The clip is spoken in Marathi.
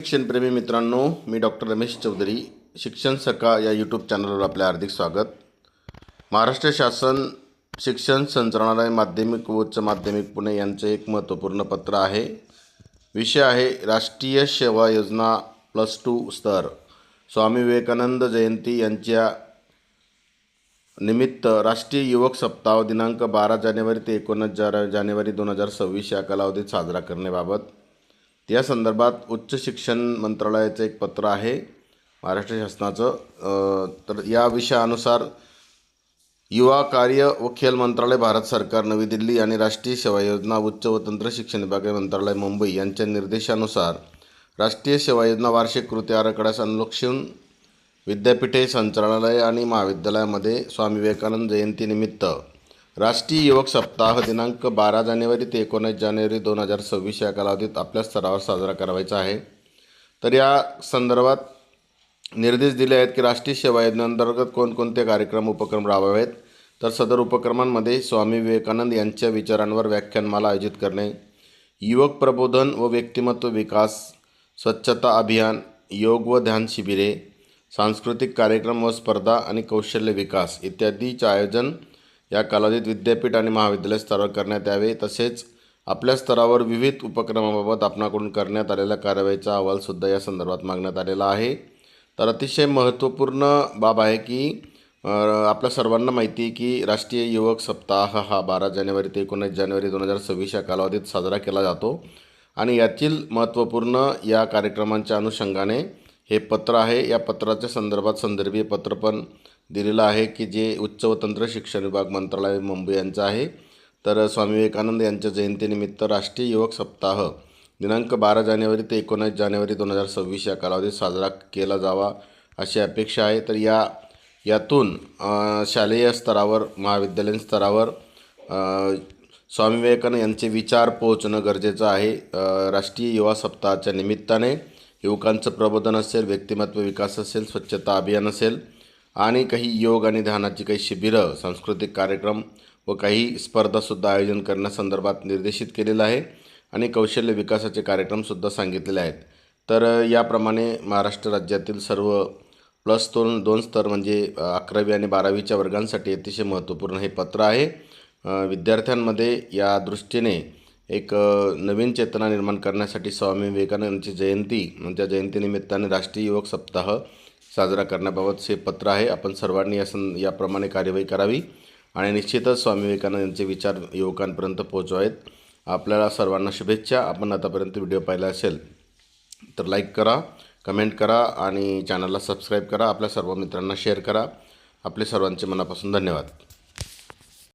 शिक्षणप्रेमी मित्रांनो मी डॉक्टर रमेश चौधरी. शिक्षण सखा या यूट्यूब चॅनलवर आपले हार्दिक स्वागत. महाराष्ट्र शासन शिक्षण संचालनालय माध्यमिक व उच्च माध्यमिक पुणे यांचं एक महत्त्वपूर्ण पत्र आहे. विषय आहे राष्ट्रीय सेवा योजना प्लस टू स्तर. स्वामी विवेकानंद जयंती यांच्या निमित्त राष्ट्रीय युवक सप्ताह दिनांक बारा जानेवारी ते एकोणीस जा जानेवारी दोन हजार सव्वीस या कालावधीत साजरा करण्याबाबत या संदर्भात उच्च शिक्षण मंत्रालयाचं एक पत्र आहे महाराष्ट्र शासनाचं. तर या विषयानुसार युवा कार्य व खेल मंत्रालय भारत सरकार नवी दिल्ली आणि राष्ट्रीय सेवा योजना उच्च व तंत्र शिक्षण विभाग मंत्रालय मुंबई यांच्या निर्देशानुसार राष्ट्रीय सेवा योजना वार्षिक कृती आराखड्यास अनुलक्षून विद्यापीठे संचालनालय आणि महाविद्यालयामध्ये स्वामी विवेकानंद जयंतीनिमित्त राष्ट्रीय युवक सप्ताह दिनांक बारा जानेवारी ते एकोणीस जानेवारी दोन हजार सव्वीस या कालावधीत आपल्या स्तरावर साजरा करावायचा आहे. तर या संदर्भात निर्देश दिले आहेत की राष्ट्रीय सेवा योजनेअंतर्गत कोणकोणते कार्यक्रम उपक्रम राबवावेत? तर सदर उपक्रमांमध्ये स्वामी विवेकानंद यांच्या विचारांवर व्याख्यानमाला आयोजित करणे युवक प्रबोधन व व्यक्तिमत्व विकास स्वच्छता अभियान योग व ध्यान शिबिरे सांस्कृतिक कार्यक्रम व स्पर्धा आणि कौशल्य विकास इत्यादीचे आयोजन या कालावधीत विद्यापीठ आणि महाविद्यालय स्तरावर करण्यात यावे. तसेच आपल्या स्तरावर विविध उपक्रमाबाबत आपणाकडून करण्यात आलेल्या कारवाईचा अहवालसुद्धा या संदर्भात मागण्यात आलेला आहे. तर अतिशय महत्त्वपूर्ण बाब आहे की आपल्या सर्वांना माहिती आहे की राष्ट्रीय युवक सप्ताह हा बारा जानेवारी ते एकोणीस जानेवारी दोन हजार सव्वीस या कालावधीत साजरा केला जातो. आणि यातील महत्त्वपूर्ण या कार्यक्रमांच्या अनुषंगाने हे पत्र आहे. या पत्राच्या संदर्भात संदर्भीय पत्र पण दिलेलं आहे की जे उच्च व तंत्र शिक्षण विभाग मंत्रालय मुंबई यांचं आहे. तर स्वामी विवेकानंद यांच्या जयंतीनिमित्त राष्ट्रीय युवक सप्ताह दिनांक बारा जानेवारी ते एकोणीस जानेवारी दोन हजार सव्वीस या कालावधीत साजरा केला जावा अशी अपेक्षा आहे. तर या यातून शालेय स्तरावर महाविद्यालयीन स्तरावर स्वामी विवेकानंद यांचे विचार पोहोचणं गरजेचं आहे. राष्ट्रीय युवा सप्ताहाच्या निमित्ताने युवकांचं प्रबोधन असेल व्यक्तिमत्व विकास असेल स्वच्छता अभियान असेल आणि काही योग आणि ध्यानाची काही शिबिरं सांस्कृतिक कार्यक्रम व काही स्पर्धासुद्धा आयोजन करण्यासंदर्भात निर्देशित केलेलं आहे आणि कौशल्य विकासाचे कार्यक्रमसुद्धा सांगितलेले आहेत. तर याप्रमाणे महाराष्ट्र राज्यातील सर्व प्लस दोन दोन स्तर म्हणजे अकरावी आणि बारावीच्या वर्गांसाठी अतिशय महत्त्वपूर्ण हे पत्र आहे. विद्यार्थ्यांमध्ये या दृष्टीने एक नवीन चेतना निर्माण करण्यासाठी स्वामी विवेकानंदांची जयंती म्हणजे त्या जयंतीनिमित्ताने राष्ट्रीय युवक सप्ताह साजरा करण्याबाबतचे पत्र आहे. आपण सर्वांनी या सं याप्रमाणे कार्यवाही करावी आणि निश्चितच स्वामी विवेकानंद यांचे विचार युवकांपर्यंत पोहोचवावेत. आपल्याला सर्वांना शुभेच्छा. आपण आतापर्यंत व्हिडिओ पाहिला असेल तर लाईक करा कमेंट करा आणि चॅनलला सबस्क्राईब करा. आपल्या सर्व मित्रांना शेअर करा. आपले सर्वांचे मनापासून धन्यवाद.